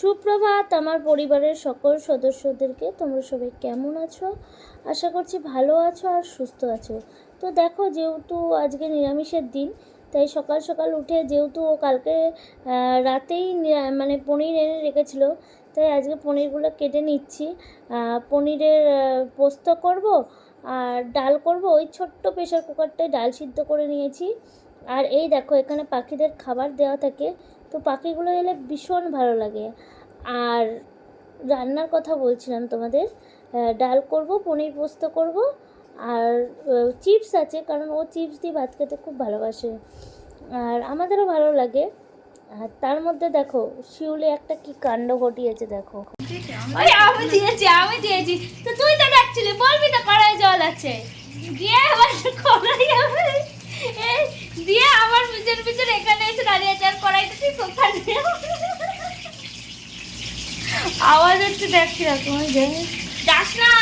সুপ্রভাত, আমার পরিবারের সকল সদস্যদেরকে তোমরা সবাই কেমন আছো? আশা করছি ভালো আছো আর সুস্থ আছো। তো দেখো, যেহেতু আজকে নিরামিষের দিন, তাই সকাল সকাল উঠে যেহেতু ও কালকে রাতেই মানে পনির এনে রেখেছিল, তাই আজকে পনিরগুলো কেটে নিচ্ছি। পনিরের পোস্ত করব আর ডাল করব। ওই ছোট্ট প্রেশার কুকারটায় ডাল সিদ্ধ করে নিয়েছি। আর এই দেখো, এখানে পাখিদের খাবার দেওয়া থাকে। তো পাখিগুলো এলে ভীষণ ভালো লাগে। আর রান্নার কথা বলছিলাম তোমাদের ডাল করব, পনির পোস্ত করব, আর চিপস আছে, কারণ ও চিপস দিয়ে ভাত খেতে খুব ভালোবাসে। আর আমাদেরও ভালো লাগে। আর তার মধ্যে দেখো, শিউলি একটা কি কাণ্ড ঘটিয়েছে, দেখো। ওই আমি দিয়েছি আমি দিয়েছি। তো তুই তো ডাকছিলি, বলবি তো কড়াই জল আছে। দিয়ে আবার কড়াই দিয়ে আমার পিছন পিছন এখানে এসে দাঁড়িয়ে আছে আর ঠিক ওখানে আওয়াজ হচ্ছে জানি যাস না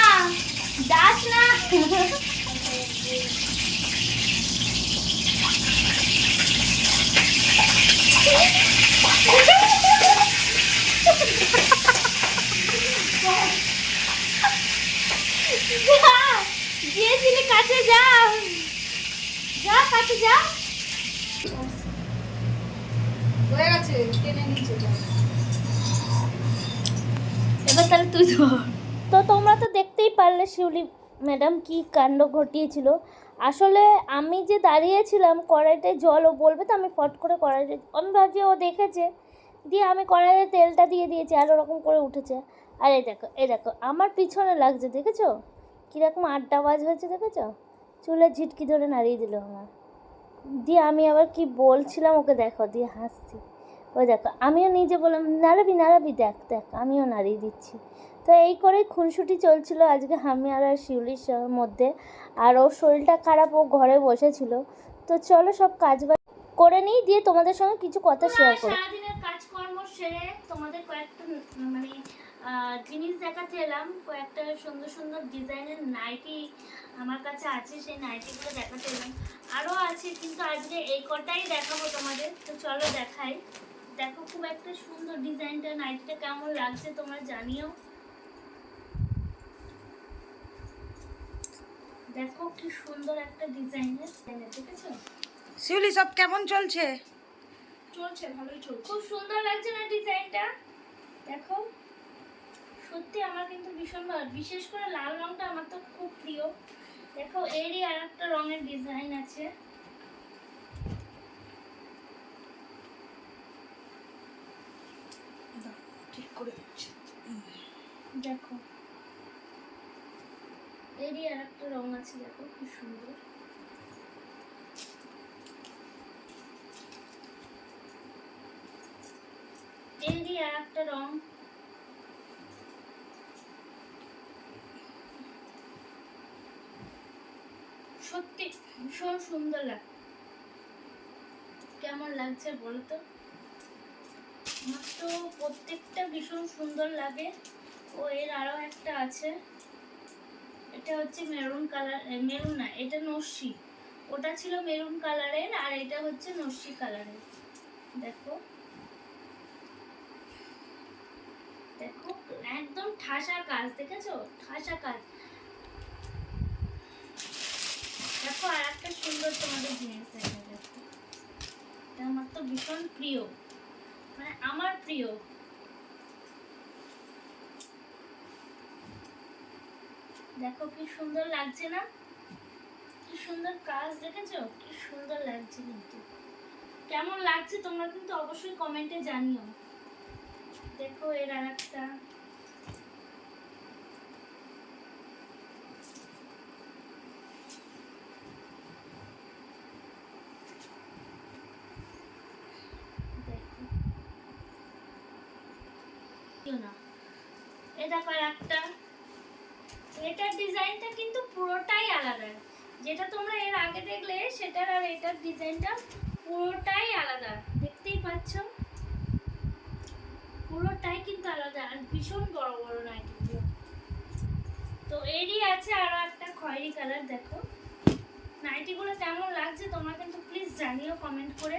যাস না। কাছে, যা। যা, কাছে হয়ে গেছে টেনে নিচে এবার তাহলে তুই ধর। তো তোমরা তো দেখতেই পারলে শিউলি ম্যাডাম কি কাণ্ড ঘটিয়েছিল। আসলে আমি যে দাঁড়িয়েছিলাম কড়াইতে জল ও বলবে তো আমি ফট করে কড়াইতে আমি ভাবছি ও দেখেছে। দিয়ে আমি কড়াইতে তেলটা দিয়ে দিয়েছি আর ওরকম করে উঠেছে। আর এই দেখো এই দেখো আমার পিছনে লাগছে দেখেছ? কীরকম আড্ডাবাজ হয়েছে দেখেছ? চুলের ঝিটকি ধরে নাড়িয়ে দিল আমার। দিয়ে আমি আবার কি বলছিলাম? ওকে দেখো দিয়ে হাসছি। ওই দেখো আমিও নিজে বললাম নাড়াবি নাড়াবি দেখ দেখ আমিও নাড়িয়ে দিচ্ছি। তো এই করেই খুনসুটি চলছিল আজকে আমি আর আর শিউলির মধ্যে। আর ওর শরীরটা খারাপ ও ঘরে বসেছিল। তো চলো সব কাজ বাজ করে নিই দিয়ে তোমাদের সঙ্গে কিছু কথা শেয়ার করি। সারাদিনের কাজকর্ম সেরে তোমাদের কয়েকটা মানে জিনিস দেখাতে এলাম। কয়েকটা সুন্দর সুন্দর ডিজাইনের নাইটি আমার কাছে আছে সেই নাইটিগুলো দেখাতে এলাম। আরও আছে কিন্তু আজকে এই কটাই দেখাবো তোমাদের। তো চলো দেখাই। দেখো খুব একটা সুন্দর ডিজাইনটা নাইটিটা কেমন লাগছে তোমরা জানিও। দেখো কি সুন্দর একটা ডিজাইনের ঠিক আছে? শিউলি সব কেমন চলছে? চলছে ভালোই চলছে। খুব সুন্দর লাগছে না ডিজাইনটা? দেখো। সত্যি আমার কিন্তু ভীষণ ভালো। বিশেষ করে লাল রংটা আমার তো খুব প্রিয়। দেখো এরই আর একটা রঙের ডিজাইন আছে। ঠিক করে দিচ্ছি। দেখো। এরই আর একটা রং আছে দেখো খুব সুন্দর। এরই আর একটা রং সত্যি ভীষণ সুন্দর লাগ কেমন লাগছে বলো তো আমার তো প্রত্যেকটা ভীষণ সুন্দর লাগে। ও, এর আরও একটা আছে। এটা হচ্ছে মেরুন কালার মেরুন না, এটা নস্যি। ওটা ছিল মেরুন কালারের আর এটা হচ্ছে নস্যি কালারের। দেখো। দেখো, একদম ঠাসা কাজ, দেখেছ? ঠাসা কাজ। দেখো, আর একটা সুন্দর তোমাদের জিনিস দেখা দেখো এটা আমার তো ভীষণ প্রিয়। মানে আমার প্রিয়। দেখো কি সুন্দর লাগছে না? কি সুন্দর কাজ দেখেছ? কি সুন্দর লাগছে কিন্তু। কেমন লাগছে তোমরা কিন্তু অবশ্যই কমেন্টে জানিও। দেখো এর আর একটা দেখো কেউ না। এ দেখো একটা। এটার ডিজাইনটা কিন্তু পুরোটাই আলাদা। যেটা তোমরা এর আগে দেখলে, সেটার আর এটার ডিজাইনটা পুরোটাই আলাদা। দেখতেই পাচ্ছ? পুরোটাই কিন্তু আলাদা আর ভীষণ বড় বড় নাইটিগুলো তো এরই আছে আরও একটা খয়েরি কালার দেখো। নাইটিগুলো কেমন লাগছে, তোমরা কিন্তু প্লিজ জানিও কমেন্ট করে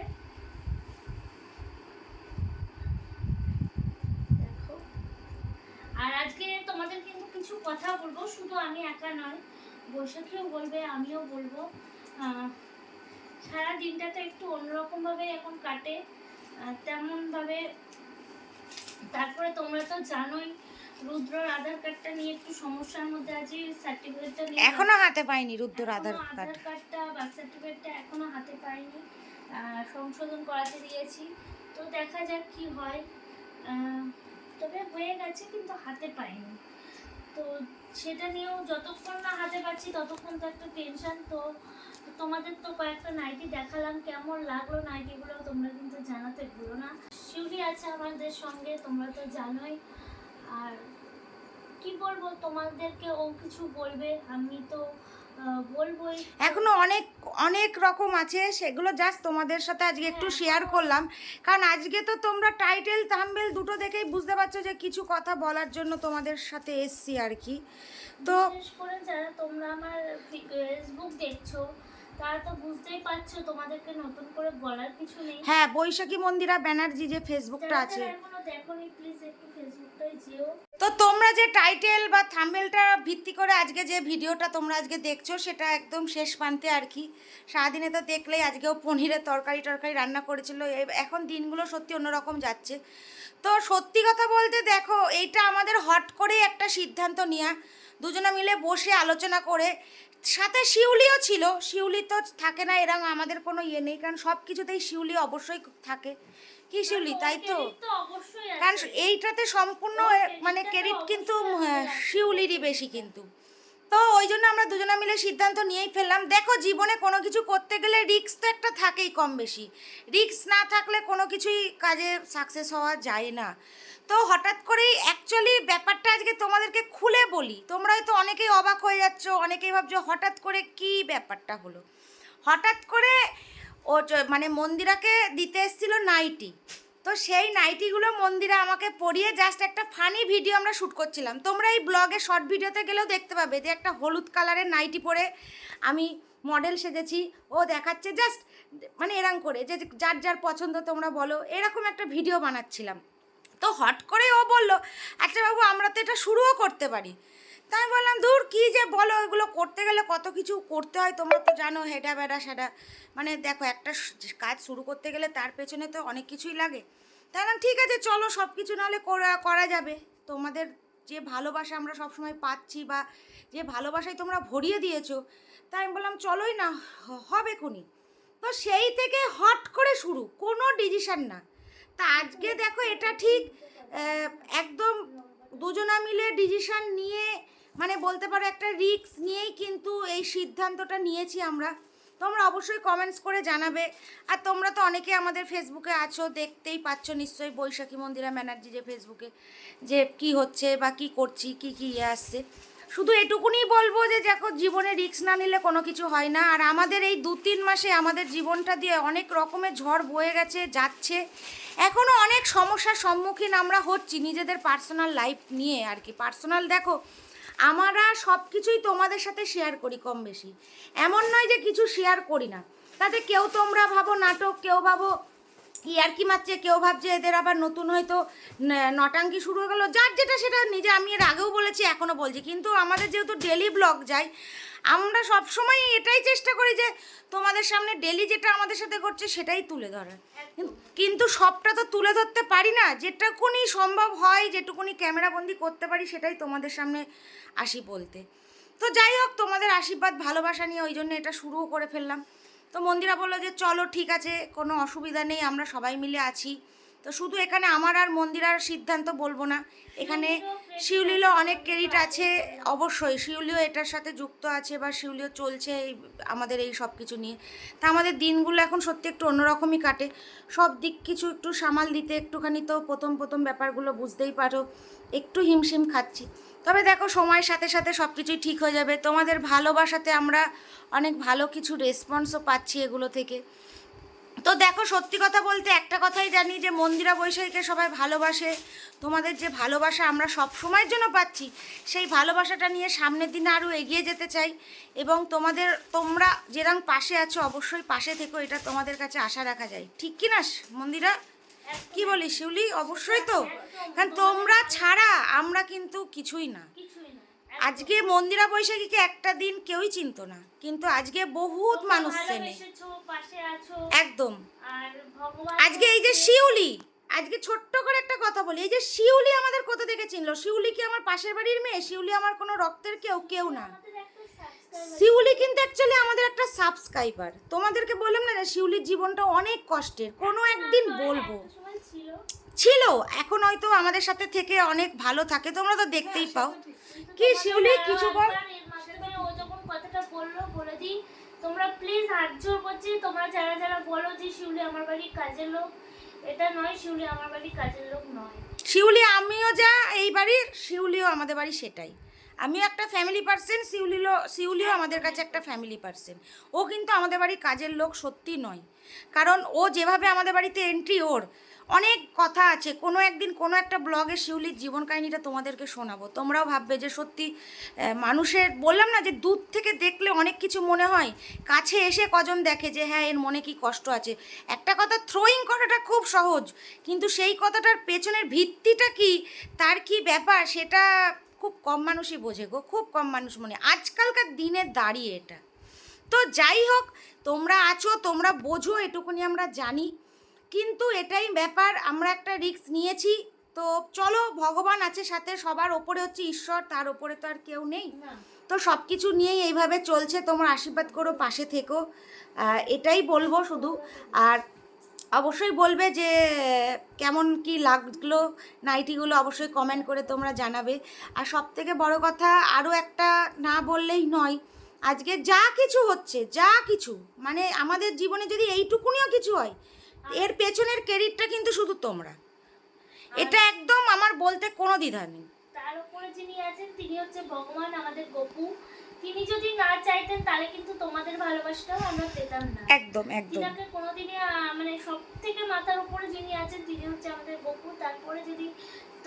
দেখো কিছু কথা বলব শুধু আমি একা নয় বৈশাখীও বলবে আমিও বলব। সারা দিনটা তো একটু অন্যরকম ভাবে এখন কাটে আহ, তেমন ভাবে তারপরে তোমরা তো জানোই রুদ্রর আধার কার্ডটা নিয়ে একটু সমস্যার মধ্যে আছি সার্টিফিকেটটা নিয়ে এখনও হাতে পাইনি রুদ্র আধার কার্ড। আধার কার্ডটা বার্থ সার্টিফিকেটটা এখনও হাতে পাইনি সংশোধন করাতে দিয়েছি। তো দেখা যাক কি হয়। তবে হয়ে গেছে কিন্তু হাতে পাইনি। তো সেটা নিয়েও যতক্ষণ না হাতে পাচ্ছি ততক্ষণ তো একটা টেনশন তো তোমাদের তো কয়েকটা নাইটি দেখালাম, কেমন লাগল নাইটিগুলো তোমরা কিন্তু জানাতে ভুলো না। শিউলি আছে আমাদের সঙ্গে, তোমরা তো জানোই। আর কি বলব, তোমাদেরকে ও কিছু বলবে, আমি তো আহ, বলবোই এখনও অনেক অনেক রকম আছে সেগুলো জাস্ট তোমাদের সাথে আজকে একটু শেয়ার করলাম। কারণ আজকে তো তোমরা টাইটেল থাম্বেল দুটো দেখেই বুঝতে পারছ যে কিছু কথা বলার জন্য তোমাদের সাথে এসছি আর কি। তো যারা তোমরা আমার ফেসবুক দেখছ তারা তো বুঝতেই পারছ তোমাদেরকে নতুন করে বলার কিছু নেই। হ্যাঁ বৈশাখী মন্দিরা ব্যানার্জি যে ফেসবুকটা আছে। তো তোমরা যে টাইটেল বা থাম্বেলটা ভিত্তি করে আজকে যে ভিডিওটা তোমরা আজকে দেখছ সেটা একদম শেষ প্রান্তে আর কি। সারাদিনে তো দেখলেই আজকেও পনিরের তরকারি টরকারি রান্না করেছিল। এখন দিনগুলো সত্যি অন্যরকম যাচ্ছে। তো সত্যি কথা বলতে দেখো এইটা আমাদের হট করেই একটা সিদ্ধান্ত নেওয়া দুজনে মিলে বসে আলোচনা করে। সাথে শিউলিও ছিল। শিউলি তো থাকে না এরকম আমাদের কোনো ইয়ে নেই কারণ সব কিছুতেই শিউলি অবশ্যই থাকে। কি শিউলি তাই তো? কারণ এইটাতে সম্পূর্ণ মানে ক্রেডিট কিন্তু হ্যাঁ। শিউলিরই বেশি কিন্তু। তো ওই জন্য আমরা দুজনে মিলে সিদ্ধান্ত নিয়েই ফেললাম। দেখো, জীবনে কোনো কিছু করতে গেলে রিস্ক তো একটা থাকেই কম বেশি। রিক্স না থাকলে কোনো কিছুই কাজে সাকসেস হওয়া যায় না। তো হঠাৎ করেই অ্যাকচুয়ালি ব্যাপারটা আজকে তোমাদেরকে খুলে বলি। তোমরা হয়তো অনেকেই অবাক হয়ে যাচ্ছ, অনেকেই ভাবছ হঠাৎ করে কি ব্যাপারটা হলো? হঠাৎ করে ও মানে মন্দিরাকে দিতে এসেছিল নাইটি। তো সেই নাইটিগুলো মন্দিরা আমাকে পরিয়ে জাস্ট একটা ফানি ভিডিও আমরা শ্যুট করছিলাম। তোমরা এই ব্লগে শর্ট ভিডিওতে গেলেও দেখতে পাবে যে একটা হলুদ কালারের নাইটি পরে আমি মডেল সেজেছি। ও দেখাচ্ছে জাস্ট মানে এরম করে যে যার যার পছন্দ তোমরা বলো, এরকম একটা ভিডিও বানাচ্ছিলাম। তো হট করে ও বলল আচ্ছা বাবু, আমরা তো এটা শুরুও করতে পারি। তাই আমি বললাম দূর কী যে বলো, এগুলো করতে গেলে কত কিছু করতে হয় তোমরা তো জানো হেডা বেড়া সেটা। মানে দেখো, একটা কাজ শুরু করতে গেলে তার পেছনে তো অনেক কিছুই লাগে। তাই বললাম, ঠিক আছে, চলো সব কিছু নাহলে করা করা যাবে। তোমাদের যে ভালোবাসা আমরা সবসময় পাচ্ছি বা যে ভালোবাসায় তোমরা ভরিয়ে দিয়েছ তাই আমি বললাম, চলোই না হবে খুনি। তো সেই থেকে হট করে শুরু, কোনো ডিসিশন না। তা আজকে দেখো, এটা ঠিক একদম দুজনা মিলে ডিসিশন নিয়ে মানে বলতে পারো একটা রিক্স নিয়েই কিন্তু এই সিদ্ধান্তটা নিয়েছি আমরা। তোমরা অবশ্যই কমেন্টস করে জানাবে। আর তোমরা তো অনেকে আমাদের ফেসবুকে আছো, দেখতেই পাচ্ছ নিশ্চয়ই বৈশাখী মন্দিরা ব্যানার্জি যে ফেসবুকে যে কি হচ্ছে বা কি করছি, কি কি ইয়ে আসছে। শুধু এটুকুনি বলব যে দেখো, জীবনে রিক্স না নিলে কোনো কিছু হয় না। আর আমাদের এই দু তিন মাসে আমাদের জীবনটা দিয়ে অনেক রকমের ঝড় বয়ে গেছে, যাচ্ছে। এখনও অনেক সমস্যার সম্মুখীন আমরা হচ্ছি নিজেদের পার্সোনাল লাইফ নিয়ে আর কি। পার্সোনাল দেখো আমরা সব কিছুই তোমাদের সাথে শেয়ার করি কম বেশি। এমন নয় যে কিছু শেয়ার করি না। তাতে কেউ তোমরা ভাবো নাটক, কেউ ভাবো ইয়ার্কি মারছে, কেউ ভাবছে এদের আবার নতুন হয়তো নটাঙ্কি শুরু হয়ে গেলো। যার যেটা সেটা নিজে, আমি এর আগেও বলেছি এখনও বলছি। কিন্তু আমাদের যেহেতু ডেলি ব্লগ যায় আমরা সবসময় এটাই চেষ্টা করি যে তোমাদের সামনে ডেলি যেটা আমাদের সাথে ঘটছে সেটাই তুলে ধরার। কিন্তু সবটা তো তুলে ধরতে পারি না। যেটুকুনি সম্ভব হয়, যেটুকুনি ক্যামেরাবন্দি করতে পারি, সেটাই তোমাদের সামনে আসি বলতে। তো যাই হোক, তোমাদের আশীর্বাদ, ভালোবাসা নিয়ে ওই জন্য এটা শুরুও করে ফেললাম। তো মন্দিরা বলল যে, চলো, ঠিক আছে, কোনো অসুবিধা নেই, আমরা সবাই মিলে আছি। তো শুধু এখানে আমার আর মন্দিরার সিদ্ধান্ত বলব না। এখানে শিউলিরও অনেক ক্রেডিট আছে, অবশ্যই। শিউলিও এটার সাথে যুক্ত আছে বা শিউলিও চলছে এই আমাদের এই সব কিছু নিয়ে। তা আমাদের দিনগুলো এখন সত্যি একটু অন্যরকমই কাটে। সব দিক কিছু একটু সামাল দিতে একটুখানি তো প্রথম প্রথম ব্যাপারগুলো বুঝতেই পারো, একটু হিমশিম খাচ্ছি। তবে দেখো সময়ের সাথে সাথে সব কিছুই ঠিক হয়ে যাবে। তোমাদের ভালোবাসাতে আমরা অনেক ভালো কিছু রেসপন্সও পাচ্ছি এগুলো থেকে। তো দেখো, সত্যি কথা বলতে একটা কথাই জানি যে মন্দিরা বৈশাখীকে সবাই ভালোবাসে। তোমাদের যে ভালোবাসা আমরা সব সময়ের জন্য পাচ্ছি, সেই ভালোবাসাটা নিয়ে সামনের দিনে আরও এগিয়ে যেতে চাই। এবং তোমাদের, তোমরা যেরকম পাশে আছো, অবশ্যই পাশে থেকো, এটা তোমাদের কাছে আশা রাখা যায়। ঠিক কি না, মন্দিরা? কি বলিস শিউলি? অবশ্যই তো। কারণ তোমরা ছাড়া আমরা কিন্তু কিছুই না। আজকে মন্দিরা বৈশাখীকে একটা দিন কেউই চিনতো না কিন্তু আজকে বহুত মানুষ চেনে। একদম। আজকে এই যে শিউলি আজকে ছোট্ট করে একটা কথা বলি এই যে শিউলি আমাদের কোথা থেকে চিনলো? শিউলি কি আমার পাশের বাড়ির মেয়ে? শিউলি আমার কোনো রক্তের কেউ কেউ না। শিউলি কিন্তু অ্যাকচুয়ালি আমাদের একটা সাবস্ক্রাইবার তোমাদেরকে বললাম না শিউলির জীবনটা অনেক কষ্টের কোনো একদিন বলব। ছিল। এখন হয়তো আমাদের সাথে থেকে অনেক ভালো থাকে। তোমরা তো দেখতেই পাও। কি শিউলি কিছু বল? একবার ও যখন কথাটা বলল বলে দিই তোমরা প্লিজ হাত জোর করছি তোমরা যারা যারা বলো যে শিউলি আমার বাড়ির কাজের লোক এটা নয় শিউলি আমার বাড়ির কাজের লোক নয়। শিউলি আমিও যা এই বাড়ির শিউলিও আমাদের বাড়ি সেটাই। আমিও একটা ফ্যামিলি পার্সন শিউলিও শিউলিও আমাদের কাছে একটা ফ্যামিলি পার্সন ও কিন্তু আমাদের বাড়ির কাজের লোক সত্যি নয়। কারণ ও যেভাবে আমাদের বাড়িতে এন্ট্রি ওর অনেক কথা আছে। কোনো একদিন কোনো একটা ব্লগে শিউলির জীবন কাহিনীটা তোমাদেরকে শোনাবো। তোমরাও ভাববে যে সত্যি মানুষের, বললাম না যে দূর থেকে দেখলে অনেক কিছু মনে হয়। কাছে এসে কজন দেখে যে হ্যাঁ এর মনে কি কষ্ট আছে। একটা কথা থ্রোয়িং করাটা খুব সহজ, কিন্তু সেই কথাটার পেছনের ভিত্তিটা কি, তার কি ব্যাপার, সেটা খুব কম মানুষই বোঝে গো, খুব কম মানুষ মনে। আজকালকার দিনে দাঁড়িয়ে এটা। তো যাই হোক, তোমরা আছো, তোমরা বোঝো, এটুকুনি আমরা জানি। কিন্তু এটাই ব্যাপার আমরা একটা রিস্ক নিয়েছি। তো চলো ভগবান আছে সাথে সবার ওপরে হচ্ছে ঈশ্বর তার ওপরে তো আর কেউ নেই। তো সব কিছু নিয়েই এইভাবে চলছে তোমার আশীর্বাদ করো পাশে থেকো। এটাই বলব শুধু। আর অবশ্যই বলবে যে কেমন কি লাগল নাইটিগুলো অবশ্যই কমেন্ট করে তোমরা জানাবে। আর সব থেকে বড় কথা আরও একটা না বললেই নয় আজকে যা কিছু হচ্ছে যা কিছু মানে আমাদের জীবনে যদি এইটুকুনিও কিছু হয় এর পেছনের ক্রেডিটটা কিন্তু শুধু তোমরা। এটা একদম আমার বলতে কোনো দ্বিধা নেই। তার উপরে যিনি আছেন তিনি হচ্ছে ভগবান আমাদের গপু। তিনি যদি না চাইতেন তাহলে কিন্তু তোমাদের ভালোবাসাটাও আমরা পেতাম না। একদম একদম। তিনাকে কোনোদিনই মানে সব থেকে মাথার উপরে যিনি আছেন তিনি হচ্ছে আমাদের গপু। তারপরে যদি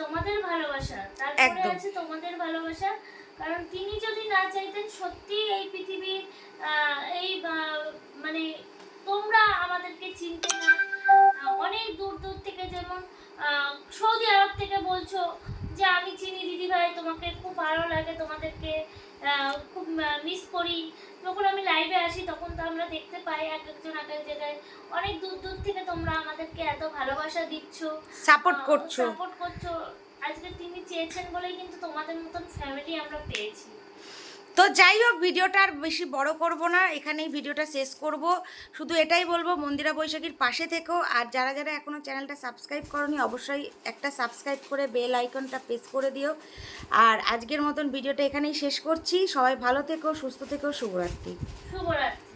তোমাদের ভালোবাসা তারপরে। আছে তোমাদের ভালোবাসা। কারণ তিনি যদি না চাইতেন সত্যি এই পৃথিবীর এই মানে তোমরা আমাদেরকে চিনতে না। অনেক দূর দূর থেকে যেমন সৌদি আরব থেকে বলছো যে আমি চিনি দিদি ভাই তোমাকে খুব ভালো লাগে তোমাদেরকে খুব মিস করি। যখন আমি লাইভে আসি তখন তো আমরা দেখতে পাই এক একজন এক এক জায়গায়। অনেক দূর দূর থেকে তোমরা আমাদেরকে এত ভালোবাসা দিচ্ছ সাপোর্ট করছ। সাপোর্ট করছ। আজকে তিনি চেয়েছেন বলেই কিন্তু তোমাদের মতন ফ্যামিলি আমরা পেয়েছি। তো যাই হোক ভিডিওটা আর বেশি বড় করব না, এখানেই ভিডিওটা শেষ করব। শুধু এটাই বলব, মন্দিরা বৈশাখীর পাশে থেকেও আর যারা যারা এখনও চ্যানেলটা সাবস্ক্রাইব করনি, অবশ্যই একটা সাবস্ক্রাইব করে বেল আইকনটা প্রেস করে দিও। আর আজকের মতন ভিডিওটা এখানেই শেষ করছি। সবাই ভালো থেকো, সুস্থ থেকো, শুভরাত্রি। শুভরাত্রি।